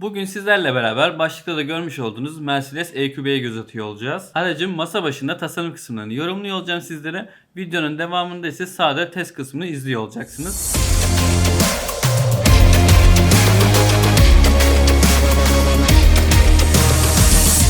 Bugün sizlerle beraber başlıkta da görmüş olduğunuz Mercedes EQB'ye göz atıyor olacağız. Aracın masa başında tasarım kısımlarını yorumluyor olacağım sizlere. Videonun devamında ise sağda test kısmını izliyor olacaksınız.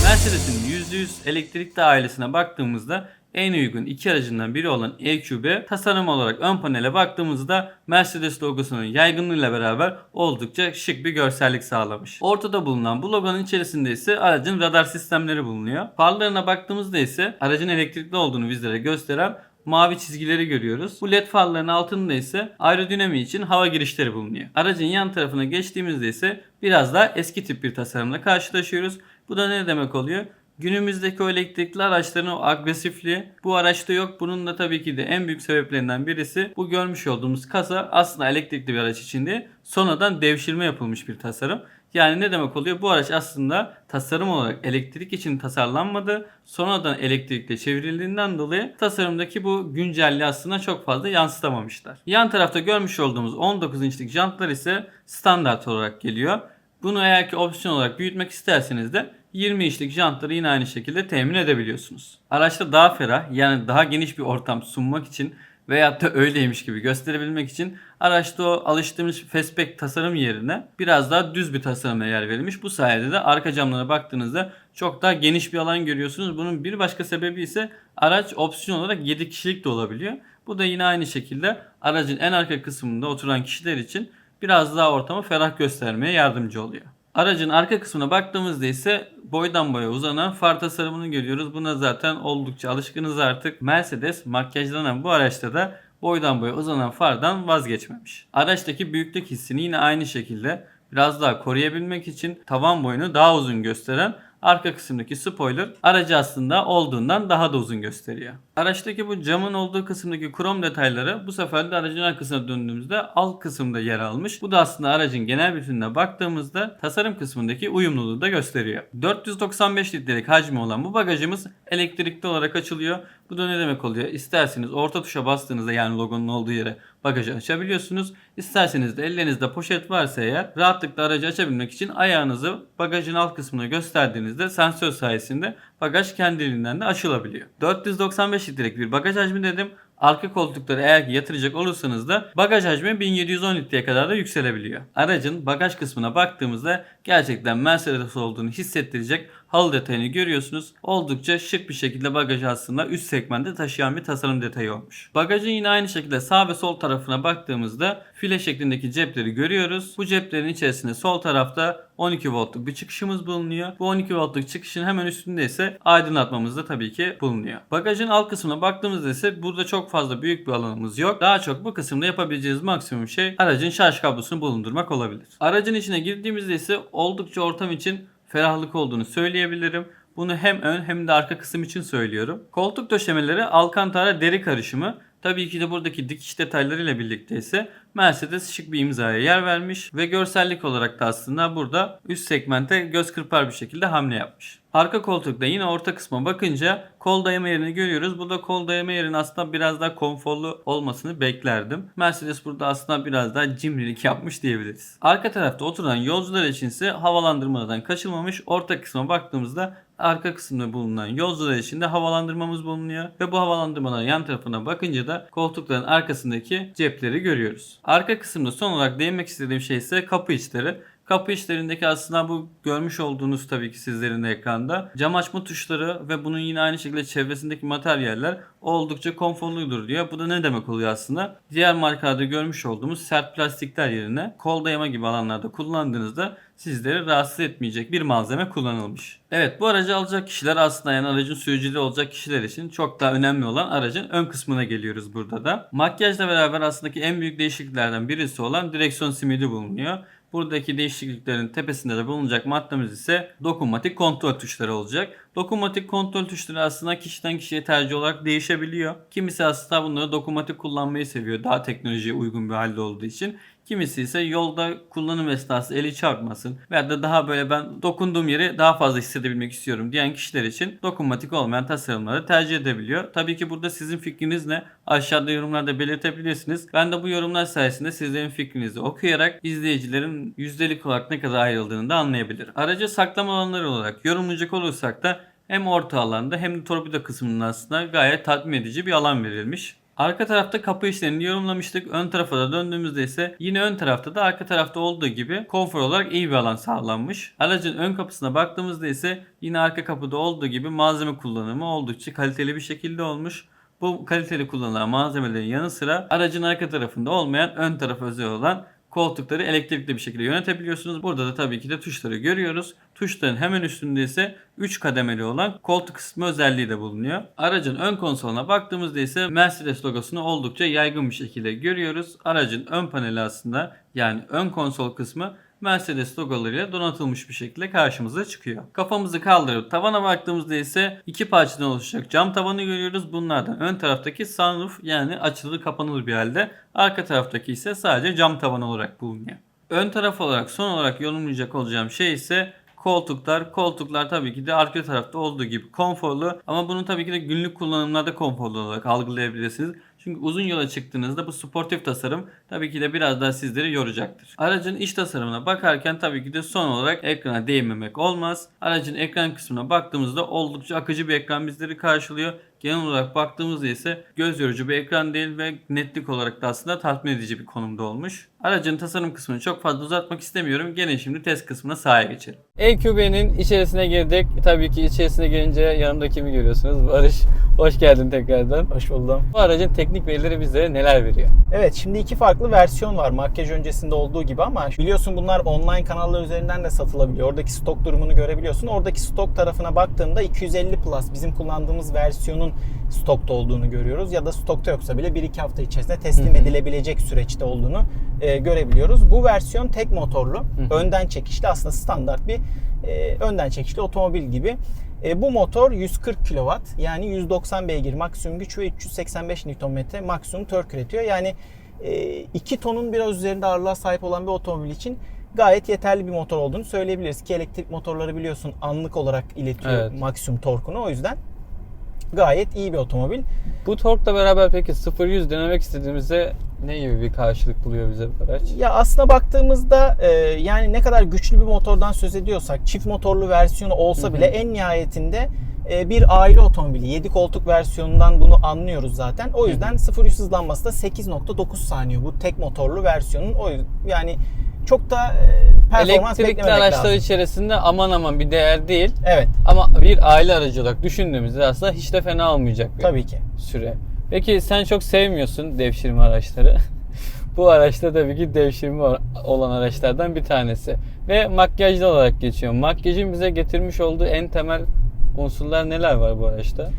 Mercedes'in %100 elektrikli ailesine baktığımızda en uygun iki aracından biri olan EQB tasarım olarak ön panele baktığımızda Mercedes logosunun yaygınlığıyla beraber oldukça şık bir görsellik sağlamış. Ortada bulunan bu logonun içerisinde ise aracın radar sistemleri bulunuyor. Farlarına baktığımızda ise aracın elektrikli olduğunu bizlere gösteren mavi çizgileri görüyoruz. Bu led farların altında ise aerodinami için hava girişleri bulunuyor. Aracın yan tarafına geçtiğimizde ise biraz daha eski tip bir tasarımla karşılaşıyoruz. Bu da ne demek oluyor? Günümüzdeki o elektrikli araçların o agresifliği bu araçta yok. Bunun da tabii ki de en büyük sebeplerinden birisi bu görmüş olduğumuz kasa aslında elektrikli bir araç içinde sonradan devşirme yapılmış bir tasarım. Yani ne demek oluyor? Bu araç aslında tasarım olarak elektrik için tasarlanmadı. Sonradan elektrikle çevrildiğinden dolayı tasarımdaki bu güncelliği aslında çok fazla yansıtamamışlar. Yan tarafta görmüş olduğumuz 19 inçlik jantlar ise standart olarak geliyor. Bunu eğer ki opsiyon olarak büyütmek isterseniz de 20 inçlik jantları yine aynı şekilde temin edebiliyorsunuz. Araçta daha ferah yani daha geniş bir ortam sunmak için veyahut da öyleymiş gibi gösterebilmek için araçta o alıştığımız fastback tasarım yerine biraz daha düz bir tasarıma yer verilmiş. Bu sayede de arka camlara baktığınızda çok daha geniş bir alan görüyorsunuz. Bunun bir başka sebebi ise araç opsiyon olarak 7 kişilik de olabiliyor. Bu da yine aynı şekilde aracın en arka kısmında oturan kişiler için biraz daha ortamı ferah göstermeye yardımcı oluyor. Aracın arka kısmına baktığımızda ise boydan boya uzanan far tasarımını görüyoruz. Buna zaten oldukça alışkınız artık. Mercedes makyajlanan bu araçta da boydan boya uzanan fardan vazgeçmemiş. Araçtaki büyüklük hissini yine aynı şekilde biraz daha koruyabilmek için tavan boyunu daha uzun gösteren arka kısımdaki spoiler aracı aslında olduğundan daha da uzun gösteriyor. Araçtaki bu camın olduğu kısımdaki krom detayları bu sefer de aracın arkasına döndüğümüzde alt kısımda yer almış. Bu da aslında aracın genel bütününe baktığımızda tasarım kısmındaki uyumluluğu da gösteriyor. 495 litrelik hacmi olan bu bagajımız elektrikli olarak açılıyor. Bu da ne demek oluyor? İsterseniz orta tuşa bastığınızda yani logonun olduğu yere bagajı açabiliyorsunuz. İsterseniz de ellerinizde poşet varsa eğer rahatlıkla aracı açabilmek için ayağınızı bagajın alt kısmına gösterdiğinizde sensör sayesinde bagaj kendiliğinden de açılabiliyor. 495 litrelik bir bagaj hacmi dedim. Arka koltukları eğer ki yatıracak olursanız da bagaj hacmi 1710 litreye kadar da yükselebiliyor. Aracın bagaj kısmına baktığımızda gerçekten Mercedes olduğunu hissettirecek halı detayını görüyorsunuz. Oldukça şık bir şekilde bagajı aslında üst segmentte taşıyan bir tasarım detayı olmuş. Bagajın yine aynı şekilde sağ ve sol tarafına baktığımızda file şeklindeki cepleri görüyoruz. Bu ceplerin içerisinde sol tarafta 12 voltluk bir çıkışımız bulunuyor. Bu 12 voltluk çıkışın hemen üstünde ise aydınlatmamız da tabii ki bulunuyor. Bagajın alt kısmına baktığımızda ise burada çok fazla büyük bir alanımız yok. Daha çok bu kısımda yapabileceğiniz maksimum şey aracın şarj kablosunu bulundurmak olabilir. Aracın içine girdiğimizde ise oldukça ortam için ferahlık olduğunu söyleyebilirim. Bunu hem ön hem de arka kısım için söylüyorum. Koltuk döşemeleri alkantara deri karışımı. Tabii ki de buradaki dikiş detaylarıyla birlikte ise Mercedes şık bir imzaya yer vermiş ve görsellik olarak da aslında burada üst segmente göz kırpar bir şekilde hamle yapmış. Arka koltukta yine orta kısma bakınca kol dayama yerini görüyoruz. Burada kol dayama yerinin aslında biraz daha konforlu olmasını beklerdim. Mercedes burada aslında biraz daha cimrilik yapmış diyebiliriz. Arka tarafta oturan yolcular için ise havalandırmadan kaçılmamış. Orta kısma baktığımızda arka kısımda bulunan yolcular için de havalandırmamız bulunuyor. Ve bu havalandırmaların yan tarafına bakınca da koltukların arkasındaki cepleri görüyoruz. Arka kısımda son olarak değinmek istediğim şey ise kapı içleri. Kapı içlerindeki aslında bu görmüş olduğunuz tabii ki sizlerin ekranda cam açma tuşları ve bunun yine aynı şekilde çevresindeki materyaller oldukça konforludur diyor. Bu da ne demek oluyor aslında? Diğer markalarda görmüş olduğumuz sert plastikler yerine kol dayama gibi alanlarda kullandığınızda sizleri rahatsız etmeyecek bir malzeme kullanılmış. Evet bu aracı alacak kişiler aslında yani aracın sürücülüğü olacak kişiler için çok daha önemli olan aracın ön kısmına geliyoruz burada da. Makyajla beraber aslında en büyük değişikliklerden birisi olan direksiyon simidi bulunuyor. Buradaki değişikliklerin tepesinde de bulunacak maddemiz ise dokunmatik kontrol tuşları olacak. Dokunmatik kontrol tuşları aslında kişiden kişiye tercih olarak değişebiliyor. Kimisi aslında bunları dokunmatik kullanmayı seviyor. Daha teknolojiye uygun bir halde olduğu için. Kimisi ise yolda kullanım esnası eli çarpmasın veya da daha böyle ben dokunduğum yeri daha fazla hissedebilmek istiyorum diyen kişiler için dokunmatik olmayan tasarımları tercih edebiliyor. Tabii ki burada sizin fikriniz ne? Aşağıda yorumlarda belirtebilirsiniz. Ben de bu yorumlar sayesinde sizlerin fikrinizi okuyarak izleyicilerin yüzdelik olarak ne kadar ayrıldığını da anlayabilirim. Aracı saklama alanları olarak yorumlayacak olursak da hem orta alanda hem de torpido kısmının aslında gayet tatmin edici bir alan verilmiş. Arka tarafta kapı işlerini yorumlamıştık. Ön tarafa da döndüğümüzde ise yine ön tarafta da arka tarafta olduğu gibi konfor olarak iyi bir alan sağlanmış. Aracın ön kapısına baktığımızda ise yine arka kapıda olduğu gibi malzeme kullanımı oldukça kaliteli bir şekilde olmuş. Bu kaliteli kullanılan malzemelerin yanı sıra aracın arka tarafında olmayan ön tarafa özel olan koltukları elektrikli bir şekilde yönetebiliyorsunuz. Burada da tabii ki de tuşları görüyoruz. Tuşların hemen üstünde ise 3 kademeli olan koltuk ısıtma özelliği de bulunuyor. Aracın ön konsoluna baktığımızda ise Mercedes logosunu oldukça yaygın bir şekilde görüyoruz. Aracın ön paneli aslında yani ön konsol kısmı Mercedes logolarıyla donatılmış bir şekilde karşımıza çıkıyor. Kafamızı kaldırıp tavana baktığımızda ise iki parçadan oluşacak cam tavanı görüyoruz. Bunlardan ön taraftaki sunroof yani açılır kapanır bir halde. Arka taraftaki ise sadece cam tavan olarak bulunuyor. Ön taraf olarak son olarak yorumlayacak olacağım şey ise koltuklar. Koltuklar tabii ki de arka tarafta olduğu gibi konforlu ama bunu tabii ki de günlük kullanımlarda konforlu olarak algılayabilirsiniz. Çünkü uzun yola çıktığınızda bu sportif tasarım tabii ki de biraz daha sizleri yoracaktır. Aracın iç tasarımına bakarken tabii ki de son olarak ekrana değinmemek olmaz. Aracın ekran kısmına baktığımızda oldukça akıcı bir ekran bizleri karşılıyor. Genel olarak baktığımızda ise göz yorucu bir ekran değil ve netlik olarak da aslında tatmin edici bir konumda olmuş. Aracın tasarım kısmını çok fazla uzatmak istemiyorum. Gene şimdi test kısmına sahaya geçelim. EQB'nin içerisine girdik. Tabii ki içerisine girince yanımda kimi görüyorsunuz? Barış. Hoş geldin tekrardan. Hoş buldum. Bu aracın teknik verileri bizlere neler veriyor? Evet şimdi iki farklı versiyon var makyaj öncesinde olduğu gibi ama biliyorsun bunlar online kanallar üzerinden de satılabiliyor. Oradaki stok durumunu görebiliyorsun. Oradaki stok tarafına baktığımda 250 Plus bizim kullandığımız versiyonun stokta olduğunu görüyoruz. Ya da stokta yoksa bile 1-2 hafta içerisinde teslim edilebilecek süreçte olduğunu e, görebiliyoruz. Bu versiyon tek motorlu, önden çekişli aslında standart bir e, önden çekişli otomobil gibi. E, bu motor 140 kW yani 190 beygir maksimum güç ve 385 Nm maksimum tork üretiyor. Yani 2 tonun biraz üzerinde ağırlığa sahip olan bir otomobil için gayet yeterli bir motor olduğunu söyleyebiliriz. Ki elektrik motorları biliyorsun anlık olarak iletiyor Evet. maksimum torkunu. O yüzden gayet iyi bir otomobil. Bu torkla beraber peki 0-100 denemek istediğimizde ne gibi bir karşılık buluyor bize bu araç? Ya aslına baktığımızda e, yani ne kadar güçlü bir motordan söz ediyorsak çift motorlu versiyonu olsa bile en nihayetinde e, bir aile otomobili 7 koltuk versiyonundan bunu anlıyoruz zaten. O yüzden 0 hızlanması da 8.9 saniye bu tek motorlu versiyonun. O yüzden yani çok da e, performans Elektrikli beklememek araçlar lazım. içerisinde aman aman bir değer değil. Evet Ama bir aile aracı olarak düşündüğümüzde aslında hiç de fena olmayacak bir tabii ki. süre. Peki sen çok sevmiyorsun devşirme araçları. Bu araçta tabii ki devşirme olan araçlardan bir tanesi. Ve makyajlı olarak geçiyor. Makyajın bize getirmiş olduğu en temel unsurlar neler var bu araçta?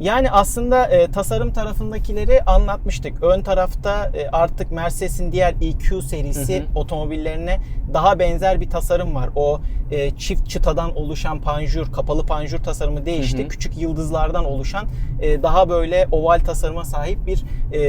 Yani aslında e, tasarım tarafındakileri anlatmıştık. Ön tarafta e, artık Mercedes'in diğer EQ serisi Hı hı. otomobillerine daha benzer bir tasarım var. O e, çift çıtadan oluşan panjur, kapalı panjur tasarımı değişti. Hı hı. Küçük yıldızlardan oluşan e, daha böyle oval tasarıma sahip bir e,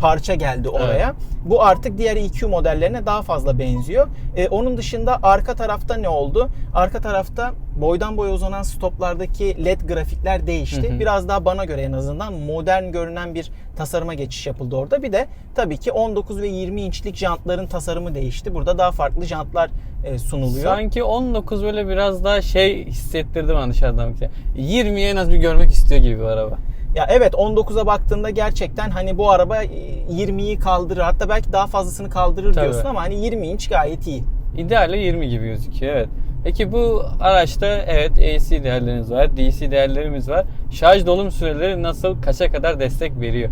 parça geldi oraya. Bu artık diğer EQ modellerine daha fazla benziyor. E, onun dışında arka tarafta ne oldu? Arka tarafta boydan boya uzanan stoplardaki led grafikler değişti. Hı hı. Biraz daha bana göre en azından modern görünen bir tasarıma geçiş yapıldı orada. Bir de tabii ki 19 ve 20 inçlik jantların tasarımı değişti. Burada daha farklı jantlar e, sunuluyor. Sanki 19 böyle biraz daha şey hissettirdi bana dışarıdan. bakınca. 20'yi en az bir görmek istiyor gibi bir araba. Ya evet 19'a baktığında gerçekten hani bu araba e, 20'yi kaldırır. Hatta belki daha fazlasını kaldırır Tabii. diyorsun ama hani 20 inç gayet iyi. İdealle 20 gibi gözüküyor evet. Peki bu araçta evet AC değerlerimiz var, DC değerlerimiz var. Şarj dolum süreleri nasıl, kaça kadar destek veriyor?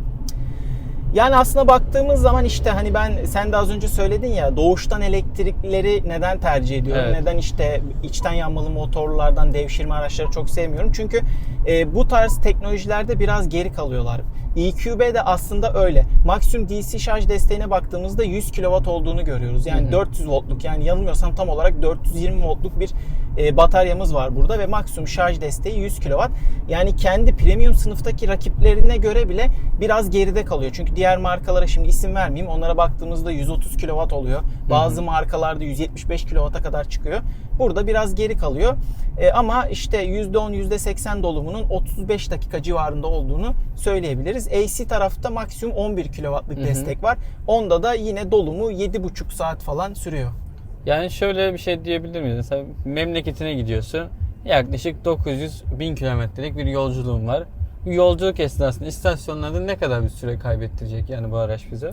Yani aslına baktığımız zaman işte hani ben sen de az önce söyledin ya doğuştan elektrikleri neden tercih ediyorum? Evet. Neden işte içten yanmalı motorlardan devşirme araçları çok sevmiyorum? Çünkü e, bu tarz teknolojilerde biraz geri kalıyorlar. EQB de aslında öyle. Maksimum DC şarj desteğine baktığımızda 100 kW olduğunu görüyoruz. Yani Hı hı. 400 voltluk yani yanılmıyorsam tam olarak 420 voltluk bir e, bataryamız var burada ve maksimum şarj desteği 100 kW. Yani kendi premium sınıftaki rakiplerine göre bile biraz geride kalıyor. Çünkü diğer markalara şimdi isim vermeyeyim. Onlara baktığımızda 130 kW oluyor. Bazı markalarda 175 kW'a kadar çıkıyor. Burada biraz geri kalıyor. E, ama işte %10 %80 dolumunun 35 dakika civarında olduğunu söyleyebiliriz. AC tarafta maksimum 11 kW'lık destek var. Onda da yine dolumu 7,5 saat falan sürüyor. Yani şöyle bir şey diyebilir miyiz? Mesela memleketine gidiyorsun. Yaklaşık 900 bin kilometrelik bir yolculuğun var. Bu yolculuk esnasında istasyonlarda ne kadar bir süre kaybettirecek yani bu araç bize?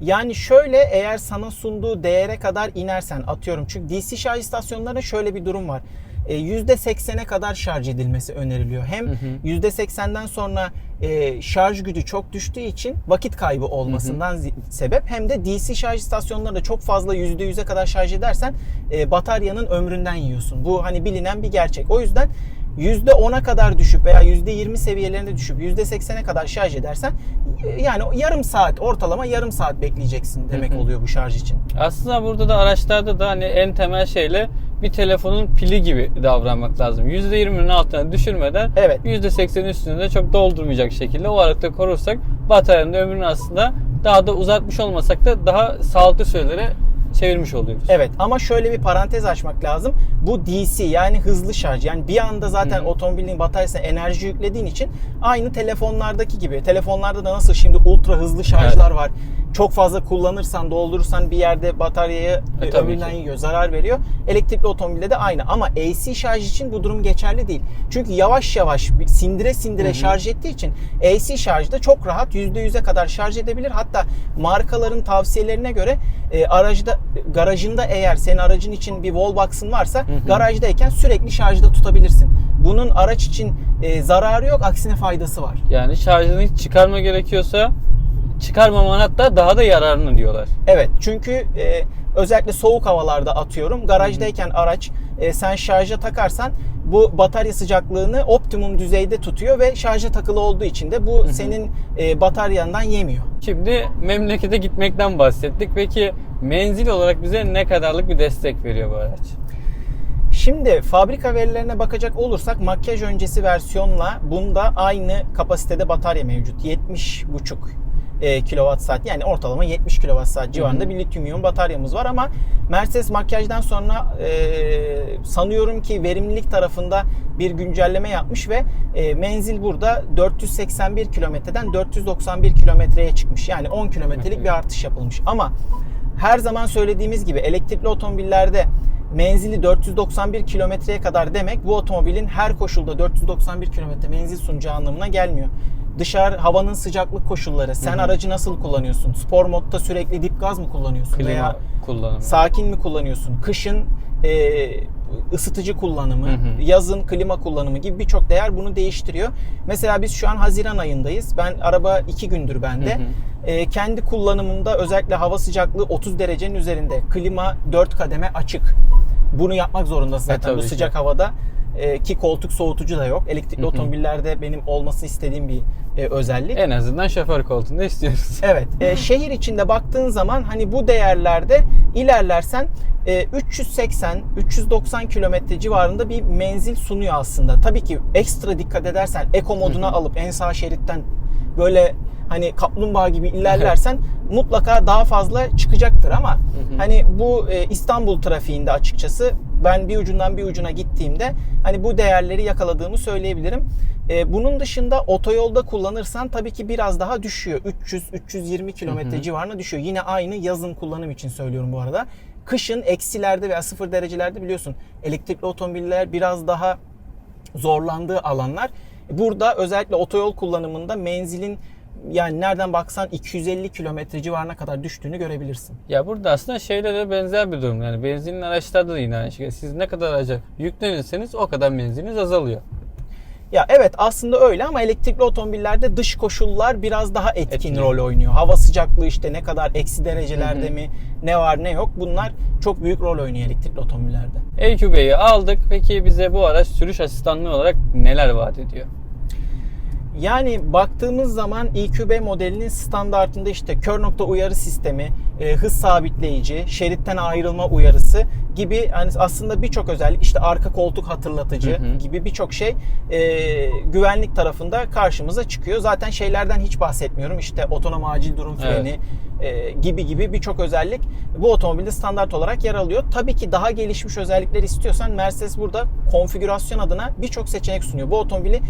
Yani şöyle eğer sana sunduğu değere kadar inersen atıyorum çünkü DC şarj istasyonlarında şöyle bir durum var. E, %80'e kadar şarj edilmesi öneriliyor. Hem Hı hı. %80'den sonra e, şarj gücü çok düştüğü için vakit kaybı olmasından sebep hem de DC şarj istasyonlarında çok fazla %100'e kadar şarj edersen e, bataryanın ömründen yiyorsun. Bu hani bilinen bir gerçek. O yüzden %10'a kadar düşüp veya %20 seviyelerine düşüp %80'e kadar şarj edersen e, yani yarım saat ortalama yarım saat bekleyeceksin demek Hı hı. oluyor bu şarj için. Aslında burada da araçlarda da hani en temel şeyle bir telefonun pili gibi davranmak lazım. %20'nin altına düşürmeden Evet. %80'in üstünde de çok doldurmayacak şekilde o aralıkta korursak bataryanın ömrünü aslında daha da uzatmış olmasak da daha sağlıklı sürelere çevirmiş oluyoruz. Evet ama şöyle bir parantez açmak lazım. Bu DC yani hızlı şarj. Yani bir anda zaten hı. otomobilin bataryasına enerji yüklediğin için aynı telefonlardaki gibi. Telefonlarda da nasıl şimdi ultra hızlı şarjlar var. Çok fazla kullanırsan, doldurursan bir yerde bataryaya E, e, ömründen yiyor, zarar veriyor. Elektrikli otomobilde de aynı ama AC şarj için bu durum geçerli değil. Çünkü yavaş yavaş sindire sindire Hı hı. şarj ettiği için AC şarjda çok rahat %100'e kadar şarj edebilir. Hatta markaların tavsiyelerine göre e, aracda garajında eğer senin aracın için bir wallbox'ın varsa hı. garajdayken sürekli şarjda tutabilirsin. Bunun araç için e, zararı yok, aksine faydası var. Yani şarjını hiç çıkarma gerekiyorsa çıkarmaman hatta daha da yararını diyorlar. Evet çünkü e, özellikle soğuk havalarda atıyorum garajdayken araç e, sen şarja takarsan bu batarya sıcaklığını optimum düzeyde tutuyor ve şarja takılı olduğu için de bu senin e, bataryandan yemiyor. Şimdi memlekete gitmekten bahsettik. Peki menzil olarak bize ne kadarlık bir destek veriyor bu araç? Şimdi fabrika verilerine bakacak olursak makyaj öncesi versiyonla bunda aynı kapasitede batarya mevcut. 70,5 e, kilowatt saat yani ortalama 70 kilowatt saat civarında Hı hı. bir lityum iyon bataryamız var ama Mercedes makyajdan sonra e, sanıyorum ki verimlilik tarafında bir güncelleme yapmış ve e, menzil burada 481 kilometreden 491 kilometreye çıkmış. Yani 10 kilometrelik bir artış yapılmış ama her zaman söylediğimiz gibi elektrikli otomobillerde menzili 491 kilometreye kadar demek bu otomobilin her koşulda 491 kilometre menzil sunacağı anlamına gelmiyor. Dışarı havanın sıcaklık koşulları, sen Hı hı. aracı nasıl kullanıyorsun? Spor modda sürekli dip gaz mı kullanıyorsun? Klima Veya kullanımı. sakin mi kullanıyorsun? Kışın e, ısıtıcı kullanımı, Hı hı. yazın klima kullanımı gibi birçok değer bunu değiştiriyor. Mesela biz şu an Haziran ayındayız. Ben araba 2 gündür bende. Hı hı. E, kendi kullanımımda özellikle hava sıcaklığı 30 derecenin üzerinde. Klima 4 kademe açık. Bunu yapmak zorundasın zaten tabii bu ki. sıcak havada. E, ki koltuk soğutucu da yok. Elektrikli Hı hı. otomobillerde benim olmasını istediğim bir e, özellik. En azından şoför koltuğunda istiyoruz. Evet. e, şehir içinde baktığın zaman hani bu değerlerde ilerlersen e, 380 390 kilometre civarında bir menzil sunuyor aslında. Tabii ki ekstra dikkat edersen eko moduna alıp en sağ şeritten böyle hani kaplumbağa gibi ilerlersen mutlaka daha fazla çıkacaktır ama hı. hani bu e, İstanbul trafiğinde açıkçası ben bir ucundan bir ucuna gittiğimde hani bu değerleri yakaladığımı söyleyebilirim. E, bunun dışında otoyolda kullanırsan tabii ki biraz daha düşüyor. 300-320 kilometre civarına düşüyor. Yine aynı yazın kullanım için söylüyorum bu arada. Kışın eksilerde veya sıfır derecelerde biliyorsun elektrikli otomobiller biraz daha zorlandığı alanlar. Burada özellikle otoyol kullanımında menzilin yani nereden baksan 250 kilometre civarına kadar düştüğünü görebilirsin. Ya burada aslında şeyle de benzer bir durum. Yani benzinli araçlarda da yine aynı şekilde. Siz ne kadar araca yüklenirseniz o kadar menziliniz azalıyor. Ya evet aslında öyle ama elektrikli otomobillerde dış koşullar biraz daha etkin Etkili. rol oynuyor. Hava sıcaklığı işte ne kadar eksi derecelerde mi ne var ne yok bunlar çok büyük rol oynuyor elektrikli otomobillerde. EQB'yi aldık. Peki bize bu araç sürüş asistanlığı olarak neler vaat ediyor? Yani baktığımız zaman EQB modelinin standartında işte kör nokta uyarı sistemi, e, hız sabitleyici, şeritten ayrılma uyarısı gibi yani aslında birçok özellik işte arka koltuk hatırlatıcı Hı hı. gibi birçok şey e, güvenlik tarafında karşımıza çıkıyor. Zaten şeylerden hiç bahsetmiyorum. İşte otonom acil durum freni e, gibi gibi birçok özellik bu otomobilde standart olarak yer alıyor. Tabii ki daha gelişmiş özellikler istiyorsan Mercedes burada konfigürasyon adına birçok seçenek sunuyor. Bu otomobili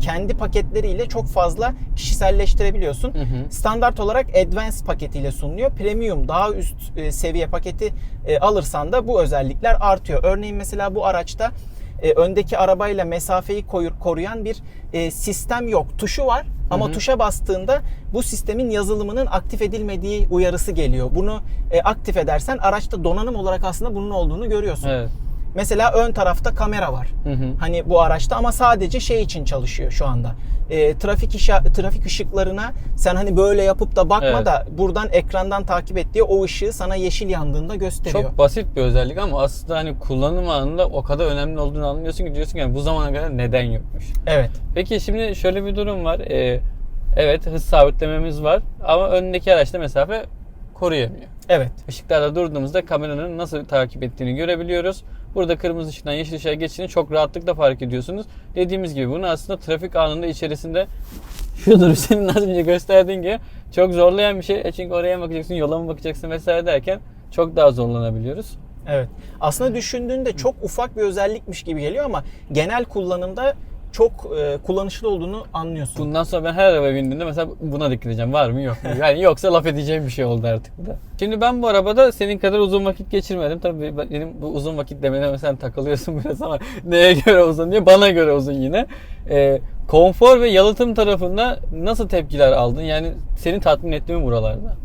kendi paketleriyle çok fazla kişiselleştirebiliyorsun. Hı hı. Standart olarak Advanced paketiyle sunuluyor. Premium daha üst e, seviye paketi e, alırsan da bu özellikler artıyor. Örneğin mesela bu araçta e, öndeki arabayla mesafeyi koyur, koruyan bir e, sistem yok. Tuşu var ama Hı hı. tuşa bastığında bu sistemin yazılımının aktif edilmediği uyarısı geliyor. Bunu e, aktif edersen araçta donanım olarak aslında bunun olduğunu görüyorsun. Evet. Mesela ön tarafta kamera var. Hı hı. Hani bu araçta ama sadece şey için çalışıyor şu anda. E, trafik işa, trafik ışıklarına sen hani böyle yapıp da bakma Evet. da buradan ekrandan takip et diye o ışığı sana yeşil yandığında gösteriyor. Çok basit bir özellik ama aslında hani kullanım anında o kadar önemli olduğunu anlıyorsun ki diyorsun ki yani bu zamana kadar neden yokmuş. Evet. Peki şimdi şöyle bir durum var. Ee, evet hız sabitlememiz var ama öndeki araçta mesafe koruyamıyor. Evet. Işıklarda durduğumuzda kameranın nasıl takip ettiğini görebiliyoruz. Burada kırmızı ışıktan yeşil ışığa geçtiğini çok rahatlıkla fark ediyorsunuz. Dediğimiz gibi bunu aslında trafik anında içerisinde şudur senin az önce gösterdiğin gibi çok zorlayan bir şey. E Çünkü oraya mı bakacaksın, yola mı bakacaksın vesaire derken çok daha zorlanabiliyoruz. Evet. Aslında düşündüğünde çok ufak bir özellikmiş gibi geliyor ama genel kullanımda çok e, kullanışlı olduğunu anlıyorsun. Bundan sonra ben her araba bindiğimde mesela buna dikkat edeceğim. Var mı yok mu? Yani yoksa laf edeceğim bir şey oldu artık bu da. Şimdi ben bu arabada senin kadar uzun vakit geçirmedim. Tabii ben- benim bu uzun vakit demene sen takılıyorsun biraz ama neye göre uzun diye bana göre uzun yine. Ee, konfor ve yalıtım tarafında nasıl tepkiler aldın? Yani seni tatmin etti mi buralarda?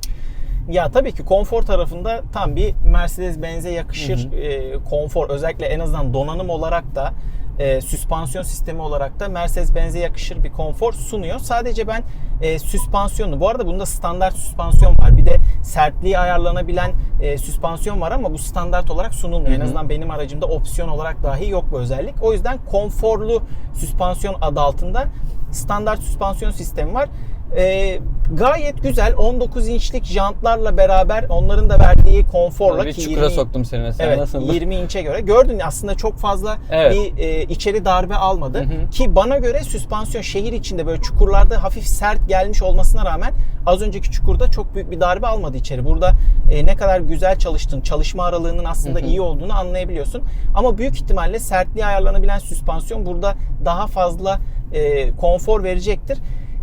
Ya tabii ki konfor tarafında tam bir Mercedes-Benz'e yakışır Hı e, konfor. Özellikle en azından donanım olarak da e, süspansiyon sistemi olarak da Mercedes-Benz'e yakışır bir konfor sunuyor. Sadece ben e, süspansiyonu, bu arada bunda standart süspansiyon var. Bir de sertliği ayarlanabilen e, süspansiyon var ama bu standart olarak sunulmuyor. Hı En hı. azından benim aracımda opsiyon olarak dahi yok bu özellik. O yüzden konforlu süspansiyon adı altında standart süspansiyon sistemi var. Ee, gayet güzel 19 inçlik jantlarla beraber onların da verdiği konforla bir ki çukura 20 soktum seni mesela. Evet Nasıldı? 20 inçe göre. Gördün aslında çok fazla Evet. bir e, içeri darbe almadı. Hı hı. Ki bana göre süspansiyon şehir içinde böyle çukurlarda hafif sert gelmiş olmasına rağmen az önceki çukurda çok büyük bir darbe almadı içeri. Burada e, ne kadar güzel çalıştığın, çalışma aralığının aslında Hı hı. iyi olduğunu anlayabiliyorsun. Ama büyük ihtimalle sertliği ayarlanabilen süspansiyon burada daha fazla e, konfor verecektir.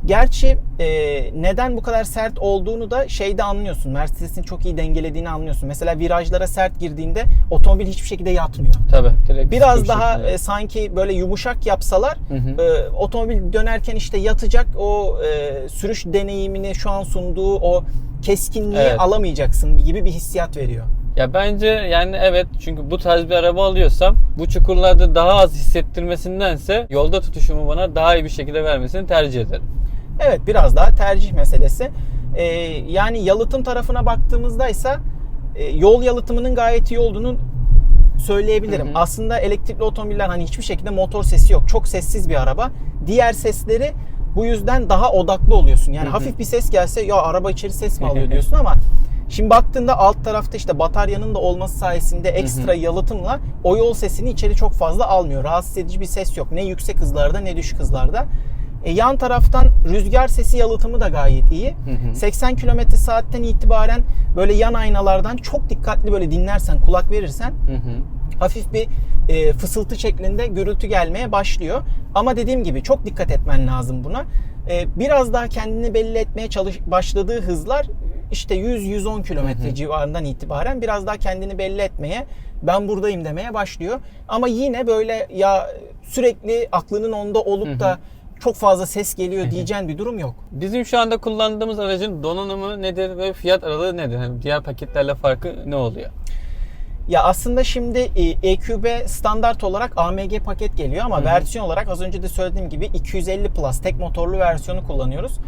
Gerçi e, neden bu kadar sert olduğunu da şeyde anlıyorsun. Mercedes'in çok iyi dengelediğini anlıyorsun. Mesela virajlara sert girdiğinde otomobil hiçbir şekilde yatmıyor. Tabii. direkt Biraz daha şekilde. e, sanki böyle yumuşak yapsalar Hı hı. e, otomobil dönerken işte yatacak o e, sürüş deneyimini şu an sunduğu o keskinliği Evet. alamayacaksın gibi bir hissiyat veriyor. Ya bence yani evet çünkü bu tarz bir araba alıyorsam bu çukurlarda daha az hissettirmesindense yolda tutuşumu bana daha iyi bir şekilde vermesini tercih ederim. Evet biraz daha tercih meselesi. E, yani yalıtım tarafına baktığımızda ise e, yol yalıtımının gayet iyi olduğunu söyleyebilirim. Hı hı. Aslında elektrikli otomobiller hani hiçbir şekilde motor sesi yok. Çok sessiz bir araba. Diğer sesleri bu yüzden daha odaklı oluyorsun. Yani Hı hı. hafif bir ses gelse ya araba içeri ses mi alıyor diyorsun ama şimdi baktığında alt tarafta işte bataryanın da olması sayesinde ekstra yalıtımla o yol sesini içeri çok fazla almıyor. Rahatsız edici bir ses yok. Ne yüksek hızlarda ne düşük hızlarda. E, yan taraftan rüzgar sesi yalıtımı da gayet iyi. Hı hı. 80 km saatten itibaren böyle yan aynalardan çok dikkatli böyle dinlersen, kulak verirsen Hı hı. hafif bir e, fısıltı şeklinde gürültü gelmeye başlıyor. Ama dediğim gibi çok dikkat etmen lazım buna. E, biraz daha kendini belli etmeye çalış başladığı hızlar işte 100-110 kilometre civarından itibaren biraz daha kendini belli etmeye ben buradayım demeye başlıyor. Ama yine böyle ya sürekli aklının onda olup Hı hı. Çok fazla ses geliyor diyeceğin bir durum yok. Bizim şu anda kullandığımız aracın donanımı nedir ve fiyat aralığı nedir? Hani diğer paketlerle farkı ne oluyor? Ya aslında şimdi e, EQB standart olarak AMG paket geliyor ama Hı hı. versiyon olarak az önce de söylediğim gibi 250 Plus tek motorlu versiyonu kullanıyoruz.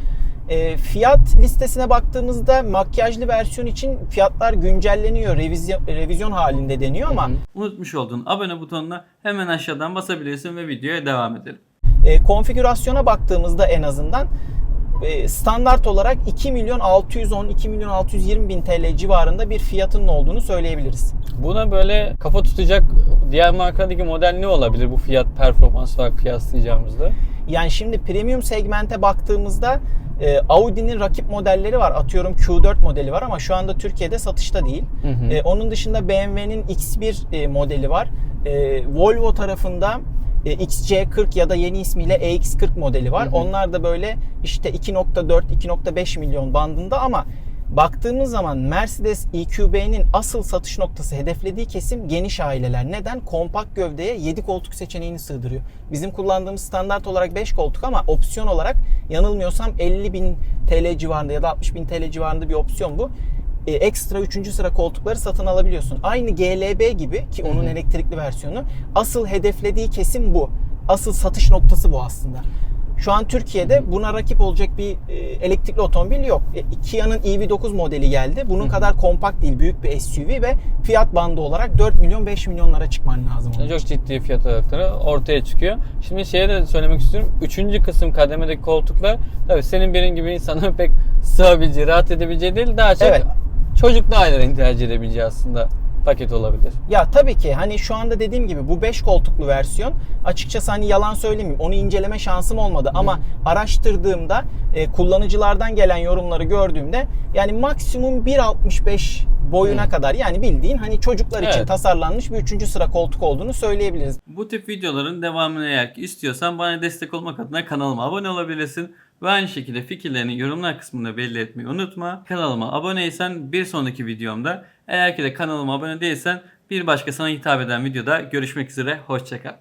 E, fiyat listesine baktığımızda makyajlı versiyon için fiyatlar güncelleniyor, revizyon, revizyon halinde deniyor ama Hı hı. Unutmuş olduğun abone butonuna hemen aşağıdan basabilirsin ve videoya devam edelim. E, konfigürasyona baktığımızda en azından e, standart olarak 2 milyon 610 2 milyon 620 bin TL civarında bir fiyatının olduğunu söyleyebiliriz. Buna böyle kafa tutacak diğer markalardaki model ne olabilir bu fiyat performans olarak kıyaslayacağımızda? Yani şimdi premium segmente baktığımızda e, Audi'nin rakip modelleri var. Atıyorum Q4 modeli var ama şu anda Türkiye'de satışta değil. Hı hı. E, onun dışında BMW'nin X1 e, modeli var. E, Volvo tarafında XC40 ya da yeni ismiyle EX40 modeli var. Hı hı. Onlar da böyle işte 2.4-2.5 milyon bandında ama baktığımız zaman Mercedes EQB'nin asıl satış noktası hedeflediği kesim geniş aileler. Neden? Kompakt gövdeye 7 koltuk seçeneğini sığdırıyor. Bizim kullandığımız standart olarak 5 koltuk ama opsiyon olarak yanılmıyorsam 50 bin TL civarında ya da 60 bin TL civarında bir opsiyon bu e, ekstra 3. sıra koltukları satın alabiliyorsun. Aynı GLB gibi ki onun elektrikli versiyonu asıl hedeflediği kesim bu. Asıl satış noktası bu aslında. Şu an Türkiye'de buna rakip olacak bir e, elektrikli otomobil yok. E, Kia'nın EV9 modeli geldi. Bunun Hı kadar kompakt değil, büyük bir SUV ve fiyat bandı olarak 4 milyon 5 milyonlara çıkman lazım. onun Çok ciddi fiyat aralıkları ortaya çıkıyor. Şimdi şeye de söylemek istiyorum. Üçüncü kısım kademedeki koltuklar tabii senin benim gibi insanların pek sığabileceği, rahat edebileceği değil. Daha çok Evet. Çocuklu ailelerin tercih edebileceği aslında paket olabilir. Ya tabii ki hani şu anda dediğim gibi bu 5 koltuklu versiyon açıkçası hani yalan söylemeyeyim onu inceleme şansım olmadı ama araştırdığımda e, kullanıcılardan gelen yorumları gördüğümde yani maksimum 1.65 boyuna Hı. kadar yani bildiğin hani çocuklar için Evet. tasarlanmış bir 3. sıra koltuk olduğunu söyleyebiliriz. Bu tip videoların devamını eğer istiyorsan bana destek olmak adına kanalıma abone olabilirsin. Ve aynı şekilde fikirlerini yorumlar kısmında belli etmeyi unutma. Kanalıma aboneysen bir sonraki videomda eğer ki de kanalıma abone değilsen bir başka sana hitap eden videoda görüşmek üzere. Hoşçakal.